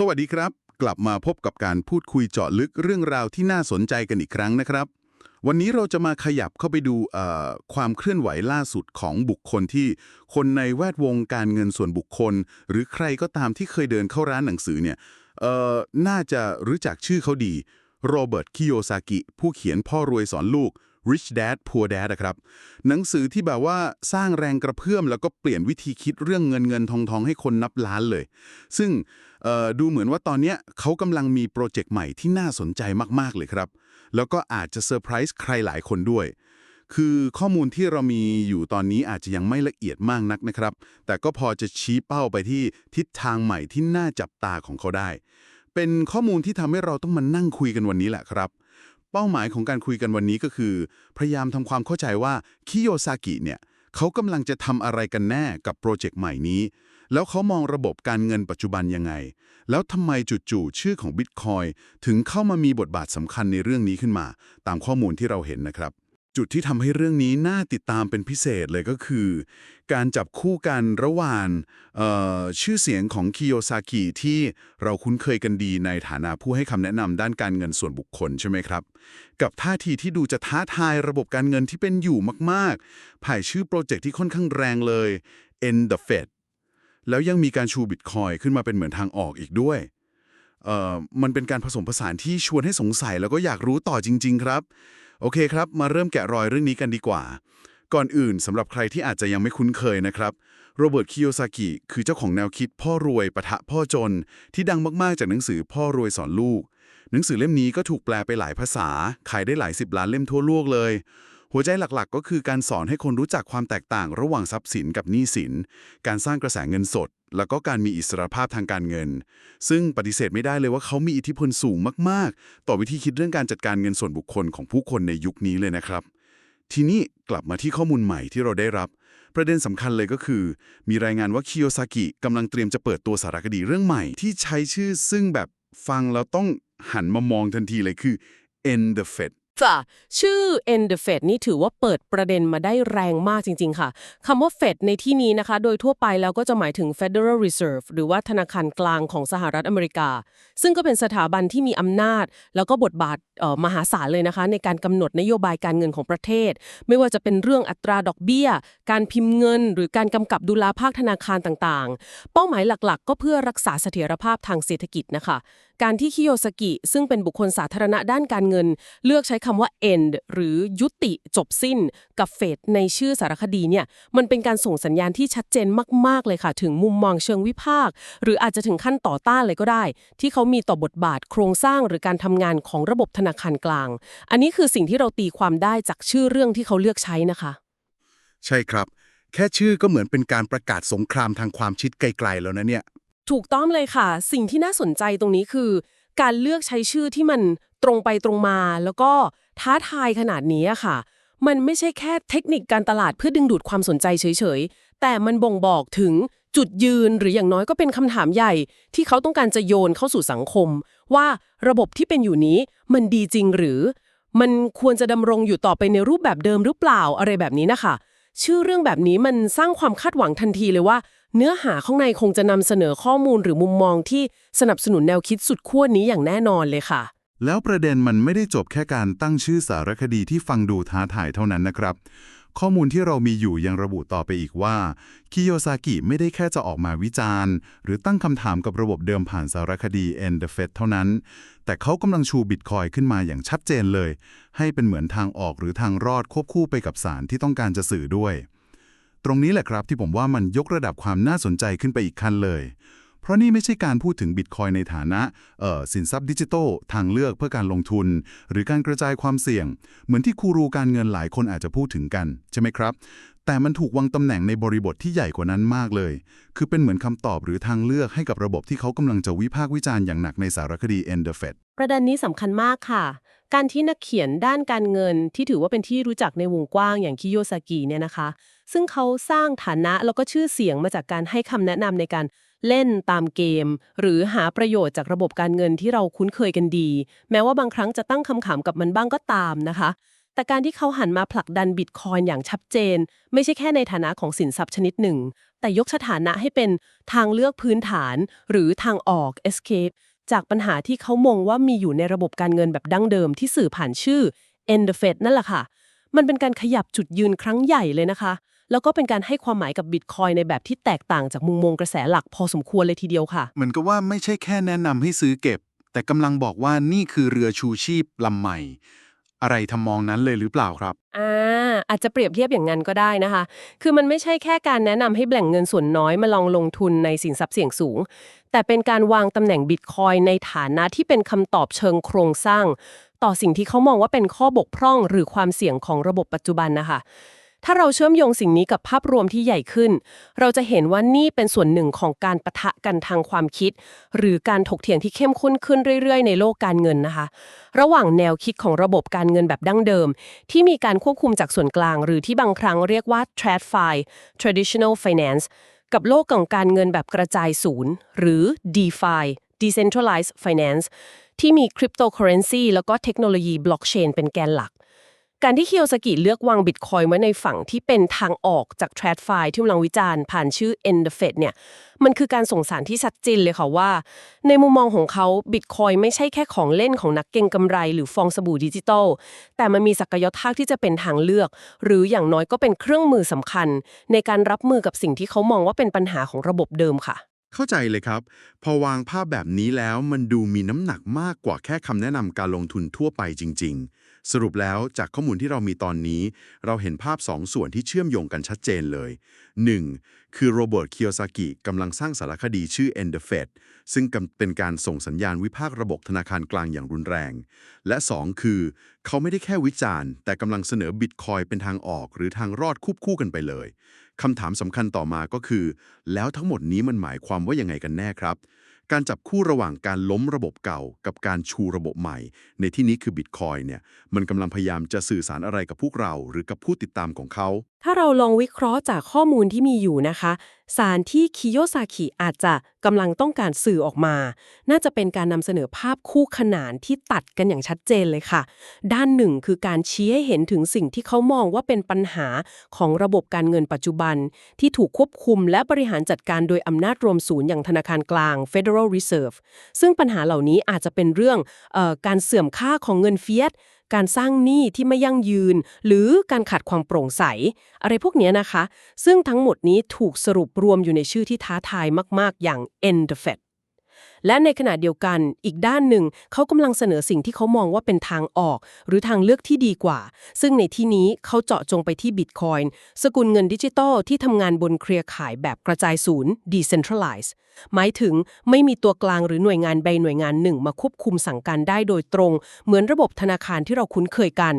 สวัสดีครับ กลับมาพบกับการพูดคุยเจาะลึกเรื่องราวที่น่าสนใจกันอีกครั้งนะครับ วันนี้เราจะมาขยับเข้าไปดูความเคลื่อนไหวล่าสุดของบุคคลที่คนในแวดวงการเงินส่วนบุคคล หรือใครก็ตามที่เคยเดินเข้าร้านหนังสือเนี่ยน่าจะรู้จักชื่อเขาดีโรเบิร์ตคิโยซากิผู้เขียนพ่อรวยสอนลูก Rich Dad Poor Dad นะครับ หนังสือที่แบบว่าสร้างแรงกระเพื่อม แล้วก็เปลี่ยนวิธีคิดเรื่องเงินเงินทองทองให้คนนับล้านเลย ซึ่งดูเหมือนว่าตอนนี้เขากำลังมีโปรเจกต์ใหม่ที่น่าสนใจมาก ๆ เลยครับ แล้วก็อาจจะเซอร์ไพรส์ใครหลายคนด้วย คือข้อมูลที่เรามีอยู่ตอนนี้อาจจะยังไม่ละเอียดมากนักนะครับ แต่ก็พอจะชี้เป้าไปที่ทิศทางใหม่ที่น่าจับตาของเขาได้ เป็นข้อมูลที่ทำให้เราต้องมานั่งคุยกันวันนี้แหละครับ เป้าหมายของการคุยกันวันนี้ก็คือ พยายามทำความเข้าใจว่าคิโยซากิเนี่ยเขากำลังจะทำอะไรกันแน่กับโปรเจกต์ใหม่นี้ แล้วเขามองระบบการเงินปัจจุบันยังไง แล้วทำไมจู่ๆชื่อของ Bitcoin ถึงเข้ามามีบทบาทสำคัญในเรื่องนี้ขึ้นมา ตามข้อมูลที่เราเห็นนะครับ จุดที่ทำให้เรื่องนี้น่าติดตามเป็นพิเศษเลยก็คือ การจับคู่กันระหว่างชื่อเสียงของคิโยซากิที่เราคุ้นเคยกันดีในฐานะผู้ให้คำแนะนำด้านการเงินส่วนบุคคลใช่ไหมครับ กับท่าทีที่ดูจะท้าทายระบบการเงินที่เป็นอยู่มากๆผ่ายชื่อโปรเจกต์ที่ค่อนข้างแรงเลย End the Fed แล้วยังมีการชูบิตคอยขึ้นมาเป็นเหมือนทางออกอีกด้วยมันเป็นการผสมผสานที่ชวนให้สงสัยแล้วก็อยากรู้ต่อจริง ๆ ครับ โอเคครับ มาเริ่มแกะรอยเรื่องนี้กันดีกว่า ก่อนอื่นสำหรับใครที่อาจจะยังไม่คุ้นเคยนะครับ โรเบิร์ตคิโยซากิคือเจ้าของแนวคิดพ่อรวยปะทะพ่อจน ที่ดังมากๆจากหนังสือพ่อรวยสอนลูก หนังสือเล่มนี้ก็ถูกแปลไปหลายภาษา ขายได้หลายสิบล้านเล่มทั่วโลกเลย หัวใจหลักๆ ก็คือการสอนให้คนรู้จักความแตกต่างระหว่างทรัพย์สินกับหนี้สิน การสร้างกระแสเงินสด แล้วก็การมีอิสรภาพทางการเงิน ซึ่งปฏิเสธไม่ได้เลยว่าเขามีอิทธิพลสูงมากๆ ต่อวิธีคิดเรื่องการจัดการเงินส่วนบุคคลของผู้คนในยุคนี้เลยนะครับ ทีนี้กลับมาที่ข้อมูลใหม่ที่เราได้รับ ประเด็นสำคัญเลยก็คือ มีรายงานว่าคิโยซากิกำลังเตรียมจะเปิดตัวสารคดีเรื่องใหม่ ที่ใช้ชื่อซึ่งแบบฟังแล้วต้องหันมามองทันทีเลยคือ End the Fed จ้ะชื่อ End the Fed นี่ถือว่าเปิดประเด็นมาได้แรงมากจริง ๆ ค่ะคำว่า Fed ในที่นี้นะคะ โดยทั่วไปแล้วก็จะหมายถึง Federal Reserve หรือว่าธนาคารกลางของสหรัฐอเมริกา ซึ่งก็เป็นสถาบันที่มีอำนาจ แล้วก็บทบาทมหาศาลเลยนะคะ ในการกำหนดนโยบายการเงินของประเทศ ไม่ว่าจะเป็นเรื่องอัตราดอกเบี้ย การพิมพ์เงิน หรือการกำกับดูแลภาคธนาคารต่างๆ เป้าหมายหลักๆ ก็เพื่อรักษาเสถียรภาพทางเศรษฐกิจนะคะการที่คิโยสกิ ซึ่งเป็นบุคคลสาธารณะด้านการเงิน เลือกใช้คำว่า end หรือยุติจบสิ้น กับเฟดในชื่อสารคดีเนี่ยมันเป็นการส่งสัญญาณที่ชัดเจนมาก ๆ เลยค่ะ ถึงมุมมองเชิงวิพากษ์หรืออาจจะถึงขั้นต่อต้านเลยก็ได้ ที่เขามีต่อบทบาทโครงสร้างหรือการทำงานของระบบธนาคารกลาง อันนี้คือสิ่งที่เราตีความได้จากชื่อเรื่องที่เขาเลือกใช้นะคะ ใช่ครับ แค่ชื่อก็เหมือนเป็นการประกาศสงครามทางความคิดไกลๆแล้วนะเนี่ย ถูกต้องเลยค่ะ สิ่งที่น่าสนใจตรงนี้คือ การเลือกใช้ชื่อที่มันตรงไปตรงมา แล้วก็ท้าทายขนาดนี้ค่ะ มันไม่ใช่แค่เทคนิคการตลาดเพื่อดึงดูดความสนใจเฉยๆ แต่มันบ่งบอกถึงจุดยืนหรืออย่างน้อยก็เป็นคำถามใหญ่ ที่เขาต้องการจะโยนเข้าสู่สังคม ว่าระบบที่เป็นอยู่นี้มันดีจริงหรือ มันควรจะดำรงอยู่ต่อไปในรูปแบบเดิมหรือเปล่าอะไรแบบนี้นะคะ ชื่อเรื่องแบบนี้มันสร้างความคาดหวังทันทีเลยว่า เนื้อหาข้างในคงจะนำเสนอข้อมูลหรือมุมมองที่สนับสนุนแนวคิดสุดขั้วนี้อย่างแน่นอนเลยค่ะ แล้วประเด็นมันไม่ได้จบแค่การตั้งชื่อสารคดีที่ฟังดูท้าทายเท่านั้นนะครับ ข้อมูลที่เรามีอยู่ยังระบุต่อไปอีกว่าคิโยซากิไม่ได้แค่จะออกมาวิจารณ์ หรือตั้งคำถามกับระบบเดิมผ่านสารคดี End the Fed เท่านั้น แต่เขากำลังชูบิตคอยขึ้นมาอย่างชัดเจนเลย ให้เป็นเหมือนทางออกหรือทางรอดควบคู่ไปกับสารที่ต้องการจะสื่อด้วย ตรงนี้แหละครับที่ผมว่ามันยกระดับความน่าสนใจขึ้นไปอีกขั้นเลย เพราะนี่ไม่ใช่การพูดถึงบิตคอยในฐานะเออสินทรัพย์ดิจิทัลทางเลือกเพื่อการลงทุน หรือการกระจายความเสี่ยง เหมือนที่ครูรูการเงินหลายคนอาจจะพูดถึงกัน ใช่ไหมครับ แต่มันถูกวางตำแหน่งในบริบทที่ใหญ่กว่านั้นมากเลย คือเป็นเหมือนคำตอบหรือทางเลือกให้กับระบบที่เขากำลังจะวิพากษ์วิจารณ์อย่างหนักในสารคดี End the Fed ประเด็นนี้สำคัญมากค่ะ การที่นักเขียนด้านการเงินที่ถือว่าเป็นที่รู้จักในวงกว้างอย่างคิโยซากิเนี่ยนะคะ ซึ่งเขาสร้างฐานะแล้วก็ชื่อเสียงมาจากการให้คำแนะนำในการเล่นตามเกม หรือหาประโยชน์จากระบบการเงินที่เราคุ้นเคยกันดี แม้ว่าบางครั้งจะตั้งคำถามกับมันบ้างก็ตามนะคะ แต่การที่เขาหันมาผลักดันบิตคอยอย่างชัดเจน ไม่ใช่แค่ในฐานะของสินทรัพย์ชนิดหนึ่ง แต่ยกสถานะให้เป็นทางเลือกพื้นฐาน หรือทางออก escape จากปัญหาที่เขามองว่ามีอยู่ในระบบการเงินแบบดั้งเดิมที่สื่อผ่านชื่อ end the Fed นั่นแหละค่ะ มันเป็นการขยับจุดยืนครั้งใหญ่เลยนะคะ แล้วก็เป็นการให้ความหมายกับบิตคอยในแบบที่แตกต่างจากมุมมองกระแสหลักพอสมควรเลยทีเดียวค่ะ เหมือนกับว่าไม่ใช่แค่แนะนำให้ซื้อเก็บ แต่กำลังบอกว่านี่คือเรือชูชีพลำใหม่ อะไรทำมองนั้นเลยหรือเปล่าครับ อ่าอาจจะเปรียบเทียบอย่างนั้นก็ได้นะคะ คือมันไม่ใช่แค่การแนะนำให้แบ่งเงินส่วนน้อยมาลองลงทุนในสินทรัพย์เสี่ยงสูง แต่เป็นการวางตำแหน่งบิตคอยในฐานะที่เป็นคำตอบเชิงโครงสร้าง ต่อสิ่งที่เขามองว่าเป็นข้อบกพร่องหรือความเสี่ยงของระบบปัจจุบันนะคะ ถ้าเราเชื่อมโยงสิ่งนี้กับภาพรวมที่ใหญ่ขึ้น เราจะเห็นว่านี่เป็นส่วนหนึ่งของการปะทะกันทางความคิด หรือการถกเถียงที่เข้มข้นขึ้นเรื่อยๆ ในโลกการเงินนะคะ ระหว่างแนวคิดของระบบการเงินแบบดั้งเดิม ที่มีการควบคุมจากส่วนกลาง หรือที่บางครั้งเรียกว่า TradFi traditional finance กับโลกของการเงินแบบกระจายศูนย์ หรือ DeFi decentralized finance ที่มีคริปโตเคอเรนซีแล้วก็เทคโนโลยีบล็อกเชนเป็นแกนหลัก การที่เคียวสกิเลือกวางบิตคอยไว้ในฝั่งที่เป็นทางออกจาก TradFi ที่กำลังวิจารณ์ผ่านชื่อ End the Fed เนี่ย มันคือการส่งสารที่ชัดเจนเลยค่ะว่า ในมุมมองของเขาบิตคอยไม่ใช่แค่ของเล่นของนักเก็งกำไรหรือฟองสบู่ดิจิตอล แต่มันมีศักยภาพที่จะเป็นทางเลือก หรืออย่างน้อยก็เป็นเครื่องมือสำคัญ ในการรับมือกับสิ่งที่เขามองว่าเป็นปัญหาของระบบเดิมค่ะเข้าใจเลยครับ พอวางภาพแบบนี้แล้วมันดูมีน้ำหนักมากกว่าแค่คำแนะนำการลงทุนทั่วไปจริง ๆ สรุปแล้วจากข้อมูลที่เรามีตอนนี้ เราเห็นภาพสองส่วนที่เชื่อมโยงกันชัดเจนเลย 1. คือโรเบิร์ตเคียวซากิกำลังสร้างสารคดีชื่อ End the Fed ซึ่งกำเป็นการส่งสัญญาณวิพากษ์ระบบธนาคารกลางอย่างรุนแรง และ 2 คือ เขาไม่ได้แค่วิจารณ์ แต่กำลังเสนอบิตคอยเป็นทางออกหรือทางรอดควบคู่กันไปเลยคำถามสำคัญต่อมาก็คือ แล้วทั้งหมดนี้มันหมายความว่ายังไงกันแน่ครับ การจับคู่ระหว่างการล้มระบบเก่ากับการชูระบบใหม่ ในที่นี้คือบิตคอยเนี่ยมันกำลังพยายามจะสื่อสารอะไรกับพวกเรา หรือกับผู้ติดตามของเขา ถ้าเราลองวิเคราะห์จากข้อมูลที่มีอยู่นะคะสารที่คิโยซากิอาจจะกำลังต้องการสื่อออกมา น่าจะเป็นการนำเสนอภาพคู่ขนานที่ตัดกันอย่างชัดเจนเลยค่ะ ด้านหนึ่งคือการชี้ให้เห็นถึงสิ่งที่เขามองว่าเป็นปัญหาของระบบการเงินปัจจุบัน ที่ถูกควบคุมและบริหารจัดการโดยอำนาจรวมศูนย์อย่างธนาคารกลาง Federal Reserve ซึ่งปัญหาเหล่านี้อาจจะเป็นเรื่องเออการเสื่อมค่าของเงินเฟียส การสร้างหนี้ที่ไม่ยั่งยืน หรือการขาดความโปร่งใส อะไรพวกนี้นะคะ ซึ่งทั้งหมดนี้ถูกสรุปรวมอยู่ในชื่อที่ท้าทายมาก ๆ อย่าง End the Fed และในขณะเดียวกันอีกด้านหนึ่ง เขากำลังเสนอสิ่งที่เขามองว่าเป็นทางออก หรือทางเลือกที่ดีกว่า ซึ่งในที่นี้เขาเจาะจงไปที่ Bitcoin สกุลเงินดิจิตอลที่ทำงานบนเครือข่ายแบบกระจายศูนย์ decentralized หมายถึงไม่มีตัวกลางหรือหน่วยงานใดหน่วยงานหนึ่ง มาควบคุมสั่งการได้โดยตรง เหมือนระบบธนาคารที่เราคุ้นเคยกัน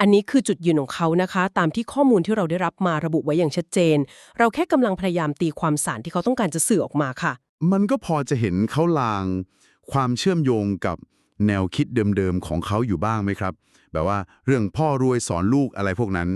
อันนี้คือจุดยืนของเขานะคะ ตามที่ข้อมูลที่เราได้รับมาระบุไว้อย่างชัดเจน เราแค่กำลังพยายามตีความสารที่เขาต้องการจะสื่อออกมาค่ะ มันก็พอจะเห็นเขาลางความเชื่อมโยงกับแนวคิดเดิมๆของเขาอยู่บ้างไหมครับ แบบว่าเรื่องพ่อรวยสอนลูกอะไรพวกนั้น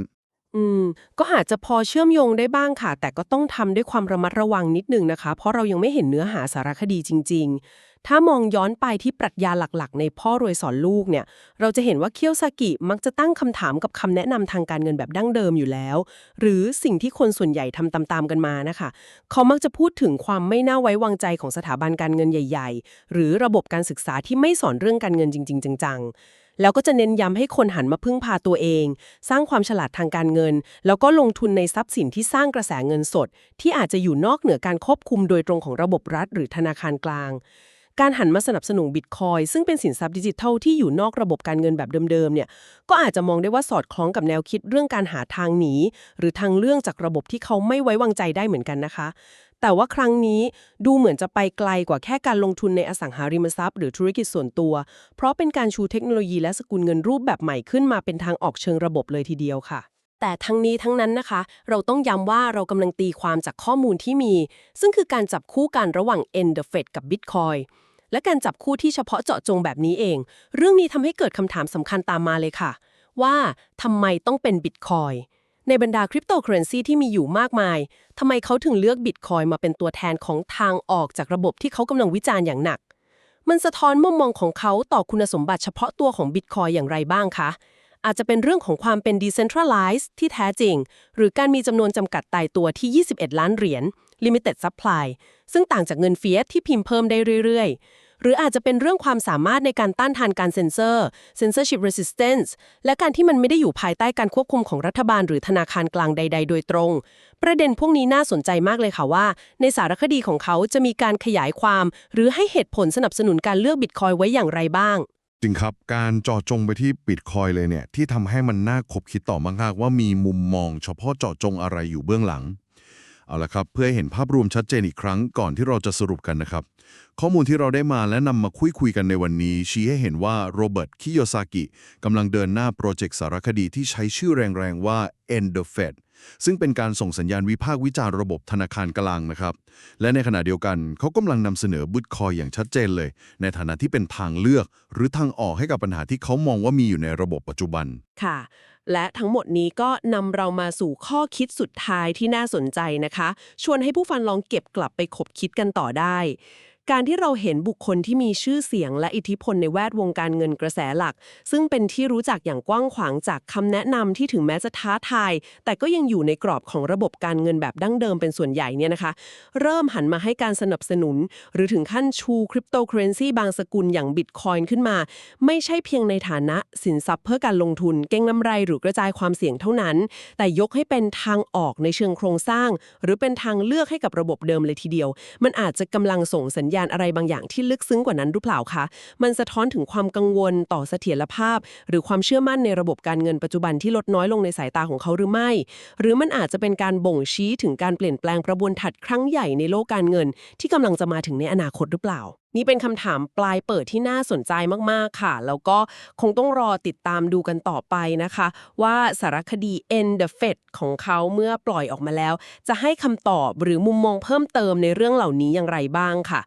อืม ก็อาจจะพอเชื่อมโยงได้บ้างค่ะ แต่ก็ต้องทำด้วยความระมัดระวังนิดนึงนะคะ เพราะเรายังไม่เห็นเนื้อหาสารคดีจริง ๆ ถ้ามองย้อนไปที่ปรัชญาหลักๆ ในพ่อรวยสอนลูกเนี่ย เราจะเห็นว่าเคียวซากิมักจะตั้งคำถามกับคำแนะนำทางการเงินแบบดั้งเดิมอยู่แล้ว หรือสิ่งที่คนส่วนใหญ่ทำตามๆกันมานะคะ เขามักจะพูดถึงความไม่น่าไว้วางใจของสถาบันการเงินใหญ่ ๆ หรือระบบการศึกษาที่ไม่สอนเรื่องการเงินจริง ๆ จังๆ แล้วก็จะเน้นย้ำให้คนหันมาพึ่งพาตัวเอง สร้างความฉลาดทางการเงิน แล้วก็ลงทุนในทรัพย์สินที่สร้างกระแสเงินสด ที่อาจจะอยู่นอกเหนือการควบคุมโดยตรงของระบบรัฐ หรือธนาคารกลาง การหันมาสนับสนุนบิตคอยซึ่งเป็นสินทรัพย์ดิจิทัลที่อยู่นอกระบบการเงินแบบเดิมๆเนี่ยก็อาจจะมองได้ว่าสอดคล้องกับแนวคิดเรื่องการหาทางหนีหรือทางเรื่องจากระบบที่เขาไม่ไว้วางใจได้เหมือนกันนะคะ แต่ว่าครั้งนี้ดูเหมือนจะไปไกลกว่าแค่การลงทุนในอสังหาริมทรัพย์หรือธุรกิจส่วนตัว เพราะเป็นการชูเทคโนโลยีและสกุลเงินรูปแบบใหม่ขึ้นมาเป็นทางออกเชิงระบบเลยทีเดียวค่ะแต่ทั้งนี้ทั้งนั้นนะคะ เราต้องย้ำว่าเรากำลังตีความจากข้อมูลที่มี ซึ่งคือการจับคู่กันระหว่าง End the Fed กับ Bitcoin และการจับคู่ที่เฉพาะเจาะจงแบบนี้เอง เรื่องนี้ทำให้เกิดคำถามสำคัญตามมาเลยค่ะ ว่าทำไมต้องเป็น Bitcoin ในบรรดาคริปโตเคอเรนซีที่มีอยู่มากมายทำไมเขาถึงเลือกบิตคอยมาเป็นตัวแทนของทางออกจากระบบที่เขากำลังวิจารณ์อย่างหนัก มันสะท้อนมุมมองของเขาต่อคุณสมบัติเฉพาะตัวของบิตคอยอย่างไรบ้างคะ อาจจะเป็นเรื่องของความเป็น decentralized ที่แท้จริง หรือการมีจำนวนจำกัดตายตัวที่ 21 ล้านเหรียญ limited supply ซึ่งต่างจากเงินเฟียสที่พิมพ์เพิ่มได้เรื่อย หรืออาจจะเป็นเรื่องความสามารถในการต้านทานการเซ็นเซอร์ censorship resistance และการที่มันไม่ได้อยู่ภายใต้การควบคุมของรัฐบาลหรือธนาคารกลางใด ๆ โดยตรง ประเด็นพวกนี้น่าสนใจมากเลยค่ะว่า ในสารคดีของเขาจะมีการขยายความ หรือให้เหตุผลสนับสนุนการเลือกบิตคอยไว้อย่างไรบ้างจริงครับ การเจาะจงไปที่บิตคอยเลยเนี่ย ที่ทำให้มันน่าคบคิดต่อมากๆว่ามีมุมมองเฉพาะเจาะจงอะไรอยู่เบื้องหลัง เอาละครับ เพื่อให้เห็นภาพรวมชัดเจนอีกครั้งก่อนที่เราจะสรุปกันนะครับ ข้อมูลที่เราได้มาและนำมาคุยคุยกันในวันนี้ ชี้ให้เห็นว่าโรเบิร์ตคิโยซากิกำลังเดินหน้าโปรเจกต์สารคดีที่ใช้ชื่อแรงๆว่า End the Fed ซึ่งเป็นการส่งสัญญาณวิพากษ์วิจารณ์ระบบธนาคารกลางนะครับ และในขณะเดียวกันเขากำลังนำเสนอบิตคอยอย่างชัดเจนเลย ในฐานะที่เป็นทางเลือก หรือทางออกให้กับปัญหาที่เขามองว่ามีอยู่ในระบบปัจจุบัน ค่ะ และทั้งหมดนี้ก็นำเรามาสู่ข้อคิดสุดท้ายที่น่าสนใจนะคะ ชวนให้ผู้ฟังลองเก็บกลับไปคบคิดกันต่อได้ การที่เราเห็นบุคคลที่มีชื่อเสียงและอิทธิพลในแวดวงการเงินกระแสหลัก ซึ่งเป็นที่รู้จักอย่างกว้างขวางจากคำแนะนำที่ถึงแม้จะท้าทาย แต่ก็ยังอยู่ในกรอบของระบบการเงินแบบดั้งเดิมเป็นส่วนใหญ่เนี่ยนะคะ เริ่มหันมาให้การสนับสนุน หรือถึงขั้นชูคริปโตเคอเรนซีบางสกุลอย่างบิตคอยน์ขึ้นมา ไม่ใช่เพียงในฐานะสินทรัพย์เพื่อการลงทุน เก็งกำไรหรือกระจายความเสี่ยงเท่านั้น แต่ยกให้เป็นทางออกในเชิงโครงสร้าง หรือเป็นทางเลือกให้กับระบบเดิมเลยทีเดียว มันอาจจะกำลังส่งสัญญาณอะไรบางอย่างที่ลึกซึ้งกว่านั้นหรือเปล่าคะ มันสะท้อนถึงความกังวลต่อเสถียรภาพ หรือความเชื่อมั่นในระบบการเงินปัจจุบันที่ลดน้อยลงในสายตาของเขาหรือไม่ หรือมันอาจจะเป็นการบ่งชี้ถึงการเปลี่ยนแปลงประบวนทัดครั้งใหญ่ในโลกการเงิน ที่กำลังจะมาถึงในอนาคตหรือเปล่านี่เป็นคำถามปลายเปิดที่น่าสนใจมาก ๆ ค่ะ แล้วก็คงต้องรอติดตามดูกันต่อไปนะคะ ว่าสารคดี End the Fed ของเขาเมื่อปล่อยออกมาแล้ว จะให้คำตอบหรือมุมมองเพิ่มเติมในเรื่องเหล่านี้อย่างไรบ้างค่ะ